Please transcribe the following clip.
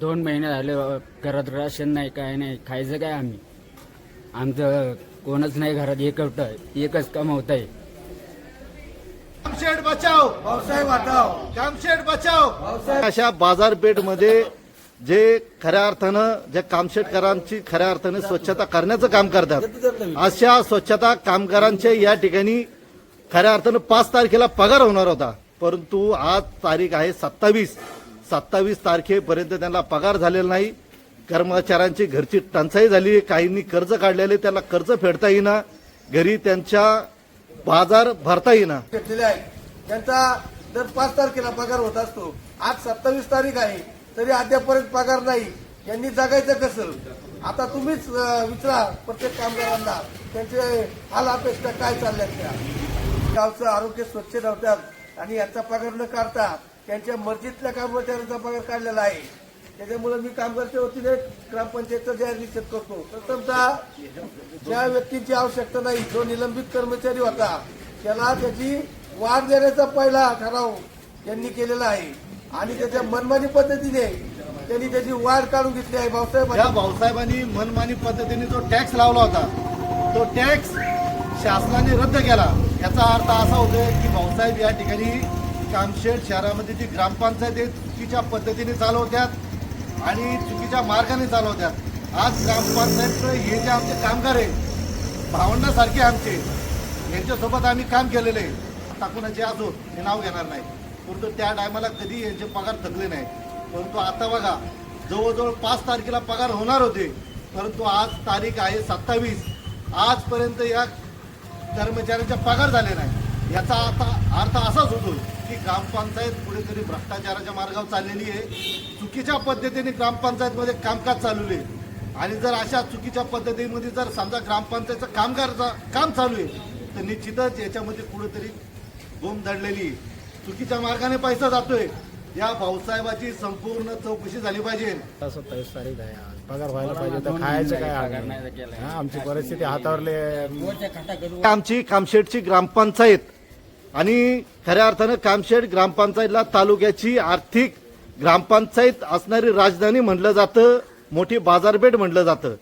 दोन महिने झाले. घरात राशन नाही काय नाही खायचं काय आम्ही? आमचं कोणच नाही घरात एकवट एकच कमवत आहे. कामशेड बचाव! कामशेड बचाव! अशा बाजारपेठमध्ये जे खऱ्या अर्थानं ज्या कामशेटकरांची खऱ्या अर्थाने स्वच्छता करण्याचं काम करतात अशा स्वच्छता कामगारांच्या या ठिकाणी खऱ्या अर्थानं पाच तारखेला पगार होणार होता. परंतु आज तारीख आहे सत्तावीस. सत्तावीस तारखेपर्यंत त्यांना पगार झालेला नाही. कर्मचाऱ्यांची घरची टंचाई झाली. काहींनी कर्ज काढलेले त्यांना कर्ज फेडता येईना. घरी त्यांच्या बाजार भरता येईना. आहे. त्यांचा दर पाच तारखेला पगार होत असतो. आज सत्तावीस तारीख आहे तरी अद्यापर्यंत पगार नाही. यांनी जगायचं कसं? आता तुम्हीच विचारा प्रत्येक कामगारांना त्यांचे हाल अपेक्षा काय चालल्या त्या? गावचं आरोग्य स्वच्छ नव्हत्या आणि यांचा पगार न काढता त्यांच्या मर्जीतल्या कर्मचाऱ्यांचा पगार काढलेला आहे त्याच्यामुळे मी कामगारच्या वतीने ग्रामपंचायतचा जाहीर निषेध करतो. प्रथमतः ज्या व्यक्तीची आवश्यकता नाही जो निलंबित कर्मचारी होता त्याला त्याची वाढ देण्याचा पहिला ठराव त्यांनी केलेला आहे. आणि त्याच्या मनमानी पद्धतीने त्यांनी त्याची वाढ काढून घेतली आहे. भाऊसाहेब भाऊसाहेबांनी मनमानी पद्धतीने जो टॅक्स लावला होता तो टॅक्स शासनाने रद्द केला. याचा अर्थ असा होतोय की भाऊसाहेब या ठिकाणी कामशेड शहरामध्ये जी ग्रामपंचायत आहे चुकीच्या पद्धतीने चालवत्यात आणि चुकीच्या मार्गाने चालवत्यात. आज ग्रामपंचायत हे जे आमचे कामगार आहे भावंडासारखे आमचे यांच्यासोबत आम्ही काम केलेलं आहे. टाकून जे असो हे नाव घेणार नाही. परंतु त्या टायमाला कधी यांचे पगार थकले नाही परंतु आता बघा जवळजवळ पाच तारखेला पगार होणार होते. परंतु आज तारीख आहे सत्तावीस. आजपर्यंत या कर्मचाऱ्यांचा पगार झाले नाही. याचा आता अर्थ असाच होतो की ग्रामपंचायत कुठेतरी भ्रष्टाचाराच्या मार्गावर चाललेली आहे. चुकीच्या पद्धतीने ग्रामपंचायतमध्ये कामकाज चालवले आणि जर अशा चुकीच्या पद्धतीमध्ये जर समजा ग्रामपंचायतचं कामगारचं काम चालू आहे तर निश्चितच याच्यामध्ये कुठेतरी गोम दडलेली आहे. चुकीच्या मार्गाने पैसा जातोय. या भाऊसाहेबाची संपूर्ण चौकशी झाली पाहिजे. सत्तावीस तारीख आहे आज. पगार व्हायला पाहिजे तर खायचं काय आमची परिस्थिती हातावरले आमची कामशेडची ग्रामपंचायत आणि खऱ्या अर्थानं कामशेड ग्रामपंचायतला तालुक्याची आर्थिक ग्रामपंचायत असणारी राजधानी म्हटलं जातं मोठी बाजारपेठ म्हटलं जातं.